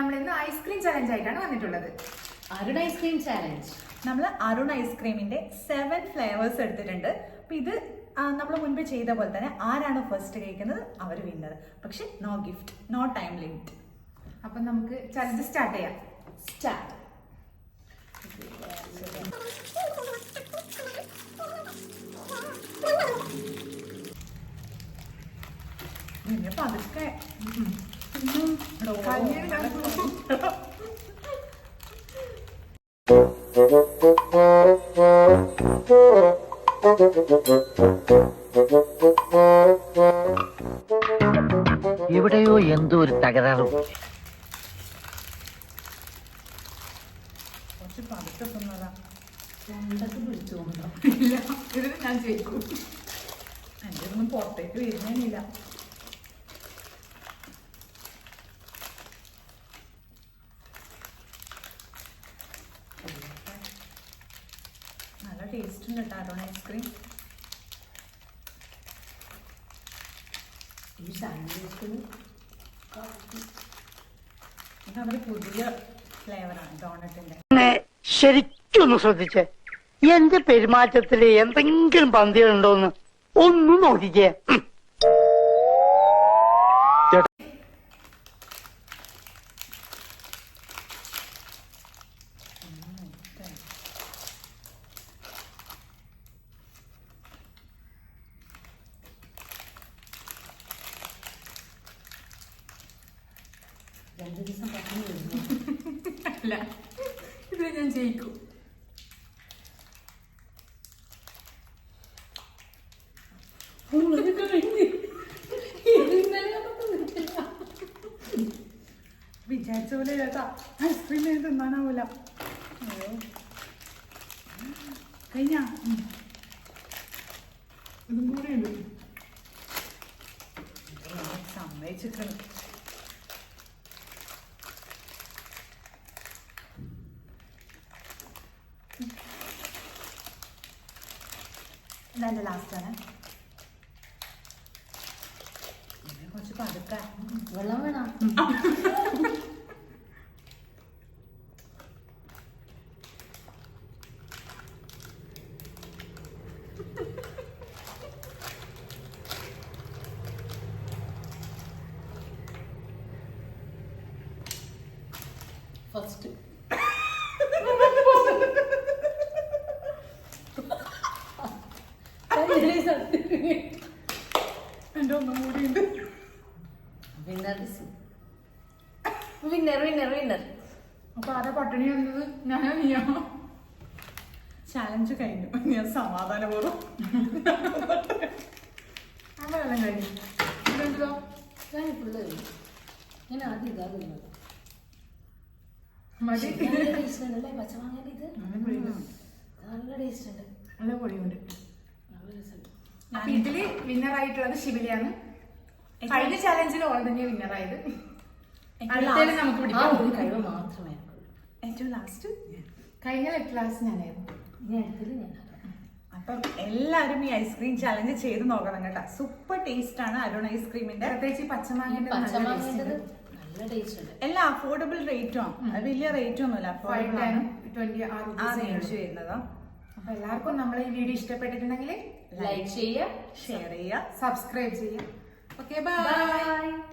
നമ്മൾ ഇന്ന് ice cream challenge ആയിട്ടാണ് വന്നിട്ടുള്ളത്. അരുൺ ഐസ്ക്രീം ചാലഞ്ച് നമ്മൾ അരുൺ ഐസ്ക്രീമിന്റെ സെവൻ ഫ്ലേവേഴ്സ് എടുത്തിട്ടുണ്ട്. അപ്പൊ ഇത് നമ്മൾ മുൻപ് ചെയ്ത പോലെ തന്നെ ആരാണ് ഫസ്റ്റ് കഴിക്കുന്നത് അവർ വിന്നർ പക്ഷെ no gift no time limit അപ്പൊ നമുക്ക് ചലഞ്ച് സ്റ്റാർട്ട് ചെയ്യാം. സ്റ്റാർട്ട് പിന്നെ പതുക്കെ എവിടെയോ എന്തോ ഒരു തകരാറ് ഞാൻ ചെയ്യും എന്റെ ഒന്നും പുറത്തേക്ക് വരുന്നില്ല ടേസ്റ്റ് ഉണ്ട് കേട്ടോ ഐസ്ക്രീം ഈ സാൻഡ്വിച്ചിന് നമ്മുടെ പുതിയ ഫ്ലേവറാണ് ഡോണറ്റിന്റെ ശരിക്കൊന്ന് ശ്രദ്ധിച്ചേ. എന്റെ പെരുമാറ്റത്തിൽ എന്തെങ്കിലും പന്തികളുണ്ടോന്ന് ഒന്ന് നോക്കിക്കേ. രണ്ടു ദിവസം പറഞ്ഞു അല്ല ഇതിന് ഞാൻ ജയിക്കും. വിചാരിച്ച പോലെ കേട്ടാ. ഐസ്ക്രീം തിന്നാനാവൂല. അയ്യോ കഴിഞ്ഞ ഇതും കൂടെ ഉണ്ട്. സമ്മതിച്ചിട്ടുണ്ട്. ഇതെന്റെ ലാസ്റ്റ് ആണ് ഇത് കുറച്ച് പതുക്കെ വെള്ളം വേണം ഫസ്റ്റ് എന്റെ ഒന്നും കൂടി ഉണ്ട് വിന്നർ വിന്നർ വിന്നർ വിന്നർ അപ്പൊ ആരാ പട്ടിണി വന്നത്? ഞാനോ നീയോ? ചാലഞ്ച് കഴിഞ്ഞു. ഞാൻ സമാധാനപൂർവം. അതെല്ലാം കഴിഞ്ഞു. ഇതെന്തോ ഞാൻ ഫുള്ള് ഞാൻ ആദ്യം ഇതാ തിന്നത്. നല്ല ടേസ്റ്റ് ഉണ്ട് അല്ലേ പച്ചമാങ്ങയുടെ ഇത്? നല്ല ടേസ്റ്റ് ഉണ്ട്. നല്ല പൊടിയുണ്ട്. ഇതിൽ വിന്നർ ആയിട്ടുള്ളത് ശിവലിയാണ്. കഴിഞ്ഞ ചാലഞ്ചിൽ ഓൾറെഡി വിന്നർ ആയത്. അടുത്തേൽ നമുക്ക് ആ പിടിക്കാം ഒരു കഴിവ് മാത്രമേ ഏറ്റവും ലാസ്റ്റ് കഴിഞ്ഞ ലെറ്റ് ക്ലാസ് ഞാനായിരുന്നു. ഇനി അടുത്തത് ഞാൻ അപ്പം എല്ലാവരും ഈ ഐസ്ക്രീം ചാലഞ്ച് ചെയ്ത് നോക്കണം കേട്ടോ. സൂപ്പർ ടേസ്റ്റ് ആണ് അരുൺ ഐസ്ക്രീമിന്റെ പ്രത്യേകിച്ച് ഈ പച്ചമാങ്ങന്റെ നല്ല ടേസ്റ്റ് ഉണ്ട്. എല്ലാം അഫോർഡബിൾ റേറ്റും വലിയ റേറ്റും ഒന്നുമില്ല. ഫൈവ് ആണ്. ട്വന്റി ആ ആ വരുന്നതാ റേഞ്ച് ഉള്ളൂ. വരുന്നതോ. അപ്പൊ എല്ലാവർക്കും നമ്മളെ ഈ വീഡിയോ ഇഷ്ടപ്പെട്ടിട്ടുണ്ടെങ്കിൽ ലൈക്ക് ചെയ്യുക ഷെയർ ചെയ്യുക സബ്സ്ക്രൈബ് ചെയ്യുക. Okay bye bye